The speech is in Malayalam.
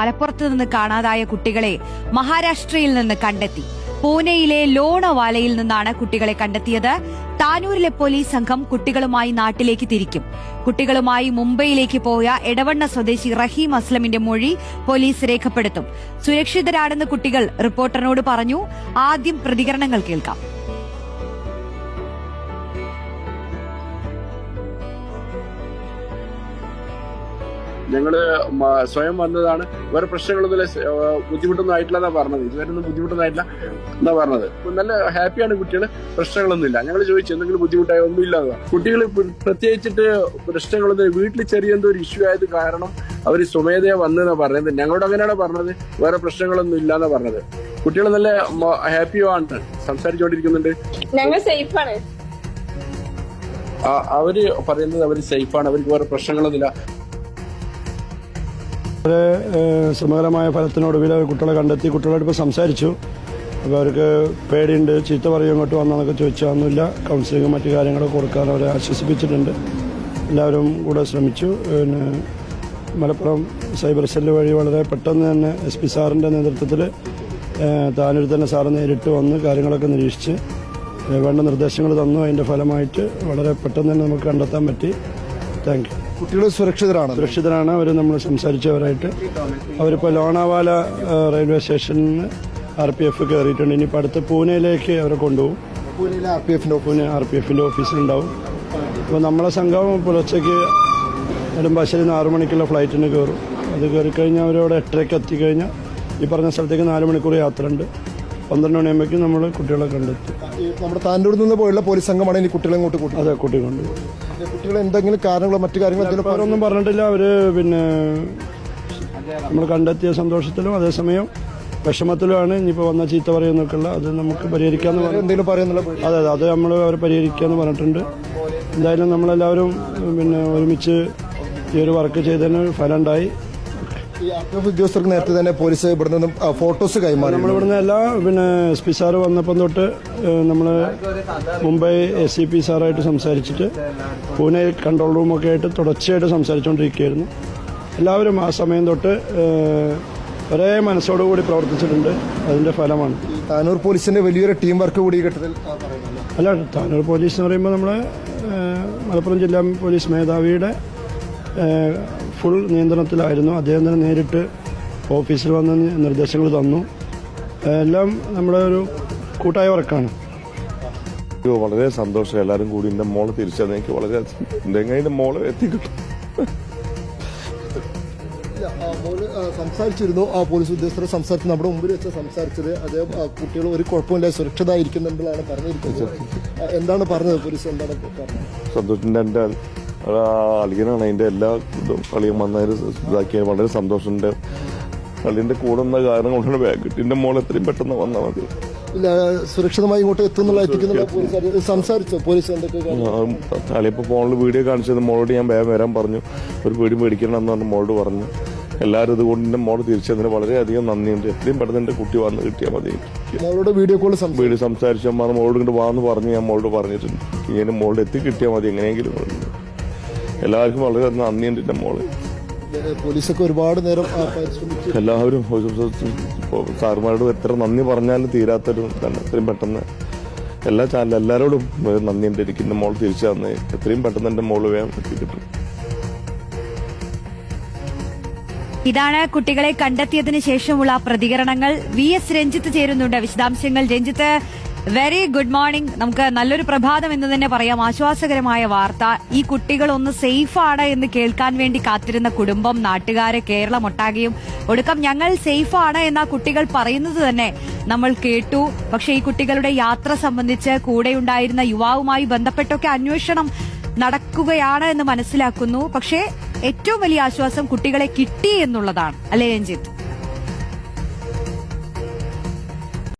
മലപ്പുറത്ത് നിന്ന് കാണാതായ കുട്ടികളെ മഹാരാഷ്ട്രയിൽ നിന്ന് കണ്ടെത്തി. പൂനെയിലെ ലോണവാലയിൽ നിന്നാണ് കുട്ടികളെ കണ്ടെത്തിയത്. താനൂരിലെ പോലീസ് സംഘം കുട്ടികളുമായി നാട്ടിലേക്ക് തിരിക്കും. കുട്ടികളുമായി മുംബൈയിലേക്ക് പോയ എടവണ്ണ സ്വദേശി റഹീം അസ്ലമിന്റെ മൊഴി പോലീസ് രേഖപ്പെടുത്തും. സുരക്ഷിതരാണെന്ന് കുട്ടികൾ റിപ്പോർട്ടറിനോട് പറഞ്ഞു. ആദ്യം പ്രതികരണങ്ങൾ കേൾക്കാം. ഞങ്ങൾ മ- സ്വയം വന്നതാണ്. വേറെ പ്രശ്നങ്ങളൊന്നും ബുദ്ധിമുട്ടൊന്നും ആയിട്ടില്ല എന്നാ പറഞ്ഞത്. ഇതുവരെ ഒന്നും ബുദ്ധിമുട്ടൊന്നും എന്നാ പറഞ്ഞത്. നല്ല ഹാപ്പിയാണ് കുട്ടികൾ പ്രശ്നങ്ങളൊന്നും ഇല്ല. ഞങ്ങൾ ചോദിച്ചു എന്തെങ്കിലും ബുദ്ധിമുട്ടായോ? ഒന്നും ഇല്ല കുട്ടികൾ പ്രത്യേകിച്ചിട്ട് പ്രശ്നങ്ങളൊന്നും വീട്ടിൽ ചെറിയ എന്തോ ഒരു ഇഷ്യൂ ആയത് കാരണം അവർ സ്വമേധയാ വന്നെന്നാ പറഞ്ഞത്. ഞങ്ങളോട് അങ്ങനെയാണ് പറഞ്ഞത്? വേറെ പ്രശ്നങ്ങളൊന്നും ഇല്ല എന്നാ പറഞ്ഞത്. കുട്ടികൾ നല്ല ഹാപ്പിയോ ആണ്. സംസാരിച്ചുകൊണ്ടിരിക്കുന്നുണ്ട് ഞങ്ങൾ സേഫാണ്. അവർ പറയുന്നത് അവർ സേഫാണ്. അവർക്ക് വേറെ പ്രശ്നങ്ങളൊന്നുമില്ല ഏഹ് സമഗ്രമായ ഫലത്തിനൊടുവിൽ കുട്ടികളെ കണ്ടെത്തി കുട്ടികളോടൊപ്പം സംസാരിച്ചു. അപ്പോൾ അവർക്ക് പേടിയുണ്ട് ചീത്ത പറയും ഇങ്ങോട്ട് വന്നതെന്നൊക്കെ ചോദിച്ചാൽ കൗൺസിലിങ്ങും മറ്റു കാര്യങ്ങളൊക്കെ കൊടുക്കാൻ അവരെ ആശ്വസിപ്പിച്ചിട്ടുണ്ട്. എല്ലാവരും കൂടെ ശ്രമിച്ചു. പിന്നെ മലപ്പുറം സൈബർ സെല്ല് വഴി വളരെ പെട്ടെന്ന് തന്നെ എസ് പി സാറിന്റെ നേതൃത്വത്തിൽ താനൂരിൽ തന്നെ സാറ് നേരിട്ട് വന്ന് കാര്യങ്ങളൊക്കെ നിരീക്ഷിച്ച് വേണ്ട നിർദ്ദേശങ്ങൾ തന്നു. അതിന്റെ ഫലമായിട്ട് വളരെ പെട്ടെന്ന് തന്നെ നമുക്ക് കണ്ടെത്താൻ പറ്റി. താങ്ക് കുട്ടികൾ സുരക്ഷിതരാണ്. സുരക്ഷിതരാണ്. അവർ നമ്മൾ സംസാരിച്ചവരായിട്ട്. അവരിപ്പോൾ ലോണാവാല റെയിൽവേ സ്റ്റേഷനിൽ നിന്ന് ആർ പി എഫ് കയറിയിട്ടുണ്ട് ഇനിയിപ്പോൾ അടുത്ത് പൂനെയിലേക്ക് അവരെ കൊണ്ടുപോകും. പൂനെയിലെ ആർ പി എഫിന്റെ പൂനെ ആർ പി എഫിന്റെ ഓഫീസിലുണ്ടാവും. അപ്പോൾ നമ്മളെ സംഘം പുലർച്ചയ്ക്ക് നെടുമ്പാശ്ശേരി നിന്ന് ആറു മണിക്കുള്ള ഫ്ലൈറ്റിന് കയറും. അത് കയറി കഴിഞ്ഞാൽ അവരവിടെ എട്ടരയ്ക്ക് എത്തിക്കഴിഞ്ഞാൽ ഈ പറഞ്ഞ സ്ഥലത്തേക്ക് നാല് മണിക്കൂർ യാത്ര ഉണ്ട് പന്ത്രണ്ട് മണിയാകുമ്പോഴേക്കും നമ്മൾ കുട്ടികളെ കണ്ടെത്തി. നമ്മുടെ താനൂരിൽ നിന്ന് പോയുള്ള പോലീസ് സംഘമാണ് ഇനി കുട്ടികളെ ഇങ്ങോട്ട് കൂട്ടി. അതെ കുട്ടികളുണ്ട് കുട്ടികൾ എന്തെങ്കിലും കാരണങ്ങളോ മറ്റു കാര്യങ്ങളോ എന്തെങ്കിലും അവരൊന്നും പറഞ്ഞിട്ടില്ല. അവർ പിന്നെ നമ്മൾ കണ്ടെത്തിയ സന്തോഷത്തിലും അതേസമയം വിഷമത്തിലുമാണ് ഇനിയിപ്പോൾ വന്ന ചീത്ത പറയുന്നൊക്കെയുള്ള അത് നമുക്ക് പരിഹരിക്കാന്ന് പറഞ്ഞു എന്തെങ്കിലും പറയുന്നുള്ള അതെ അതെ അത് നമ്മൾ അവർ പരിഹരിക്കാന്ന് പറഞ്ഞിട്ടുണ്ട്. എന്തായാലും നമ്മളെല്ലാവരും പിന്നെ ഒരുമിച്ച് ഈ ഒരു വർക്ക് ചെയ്തതിന് ഫലം ഉണ്ടായി. ഈ ഉദ്യോഗസ്ഥർക്ക് നേരത്തെ തന്നെ പോലീസ് ഇവിടെ നിന്നും ഫോട്ടോസ് കൈമാറി നമ്മൾ നമ്മളിവിടുന്ന് എല്ലാ പിന്നെ എസ് പി സാറ് വന്നപ്പം തൊട്ട് നമ്മൾ മുംബൈ എസ് സി പി സാറായിട്ട് സംസാരിച്ചിട്ട് പൂനെ കൺട്രോൾ റൂമൊക്കെ ആയിട്ട് തുടർച്ചയായിട്ട് സംസാരിച്ചുകൊണ്ടിരിക്കുകയായിരുന്നു എല്ലാവരും ആ സമയം തൊട്ട് ഒരേ മനസ്സോടുകൂടി പ്രവർത്തിച്ചിട്ടുണ്ട്. അതിന്റെ ഫലമാണ്. താനൂർ പോലീസിന്റെ വലിയൊരു ടീം വർക്ക് കൂടി ഘട്ടത്തിൽ അല്ല താനൂർ പോലീസ് എന്ന് പറയുമ്പോൾ നമ്മൾ മലപ്പുറം ജില്ലാ പോലീസ് മേധാവിയുടെ ഫുൾ നിയന്ത്രണത്തിലായിരുന്നു. അദ്ദേഹം തന്നെ നേരിട്ട് ഓഫീസിൽ വന്ന് നിർദ്ദേശങ്ങൾ തന്നു. എല്ലാം നമ്മുടെ ഒരു കൂട്ടായ വർക്കാണ്. വളരെ സന്തോഷം. എല്ലാവരും കൂടി എന്റെ മോളെ തിരിച്ചത് എനിക്ക് വളരെ എന്റെ എങ്ങനെ മോളെ എത്തിക്കിട്ടും സംസാരിച്ചിരുന്നു. ആ പോലീസ് ഉദ്യോഗസ്ഥരെ സംസാരിച്ചു നമ്മുടെ മുമ്പിൽ വെച്ച് സംസാരിച്ചത്. അദ്ദേഹം കുട്ടികൾ ഒരു കുഴപ്പമില്ല സുരക്ഷിതമായിരിക്കുന്നുണ്ടെന്നാണ് പറഞ്ഞിരിക്കുന്നത്. എന്താണ് പറഞ്ഞത് പോലീസ്? എന്താണ് പറഞ്ഞത്? എന്റെ അളിയനാണ് അതിന്റെ എല്ലാ ഇതും. അളിയൻ വന്നതിന് ഇതാക്കിയ വളരെ സന്തോഷമുണ്ട്. അളിയന്റെ കൂടെ നിന്ന കാരണം കൊണ്ടാണ് ബാഗ് കിട്ടി എന്റെ മോൾ എത്രയും പെട്ടെന്ന് വന്നാൽ മതി. ഇല്ല സുരക്ഷിതമായി ഇങ്ങോട്ട് എത്തുന്നുള്ള സംസാരിച്ചോ? പോലീസ്? അളിയപ്പോൾ ഫോണിൽ വീഡിയോ കാണിച്ചത് മോളോട് ഞാൻ വേഗം വരാൻ പറഞ്ഞു. ഒരു വീട് മേടിക്കണം എന്ന് പറഞ്ഞു മോളോട് പറഞ്ഞു. എല്ലാവരും ഇതുകൊണ്ട് എന്റെ മോൾ തിരിച്ചതിന് വളരെയധികം നന്ദിയുണ്ട്. എത്രയും പെട്ടെന്ന് എന്റെ കുട്ടി വന്ന് കിട്ടിയാൽ മതി. മോളോട് വീഡിയോ കോൾ വീഡിയോ സംസാരിച്ചു. അമ്മ മോളോട് ഇങ്ങോട്ട് വാന്ന് പറഞ്ഞു ഞാൻ മോളോട് പറഞ്ഞിട്ടുണ്ട്. ഇങ്ങനെ മോളോട് എത്തി കിട്ടിയാൽ മതി എങ്ങനെയെങ്കിലും. എല്ലാവർക്കും വളരെ നന്ദിയുണ്ട് എന്റെ മോൾ. പോലീസൊക്കെ ഒരുപാട് നേരം എല്ലാവരും സാറുമാരോട് എത്ര നന്ദി പറഞ്ഞാലും തീരാത്തൊരു തന്നെ എത്രയും പെട്ടെന്ന് എല്ലാ ചാനലും എല്ലാവരോടും നന്ദി ഉണ്ട് എനിക്ക് എന്റെ മോൾ തിരിച്ചു തന്നെ. എത്രയും പെട്ടെന്ന് എന്റെ മോൾ വേഗം എത്തിക്കിട്ടും ഇതാണ് കുട്ടികളെ കണ്ടെത്തിയതിനു ശേഷമുള്ള പ്രതികരണങ്ങൾ. വി എസ് രഞ്ജിത്ത് ചേരുന്നുണ്ട്. വിശദാംശങ്ങൾ രഞ്ജിത്ത് വെരി ഗുഡ് മോർണിംഗ് നമുക്ക് നല്ലൊരു പ്രഭാതം എന്ന് തന്നെ പറയാം. ആശ്വാസകരമായ വാർത്ത. ഈ കുട്ടികൾ ഒന്ന് സേഫ് ആണ് എന്ന് കേൾക്കാൻ വേണ്ടി കാത്തിരുന്ന കുടുംബം നാട്ടുകാരെ കേരളം ഒട്ടാകെയും ഒടുക്കം ഞങ്ങൾ സേഫാണ് എന്ന കുട്ടികൾ പറയുന്നത് തന്നെ നമ്മൾ കേട്ടു. പക്ഷെ ഈ കുട്ടികളുടെ യാത്ര സംബന്ധിച്ച് കൂടെയുണ്ടായിരുന്ന യുവാവുമായി ബന്ധപ്പെട്ടൊക്കെ അന്വേഷണം നടക്കുകയാണ് എന്ന് മനസ്സിലാക്കുന്നു. പക്ഷേ ഏറ്റവും വലിയ ആശ്വാസം കുട്ടികളെ കിട്ടി എന്നുള്ളതാണ്. അല്ലേ രഞ്ജിത്ത്?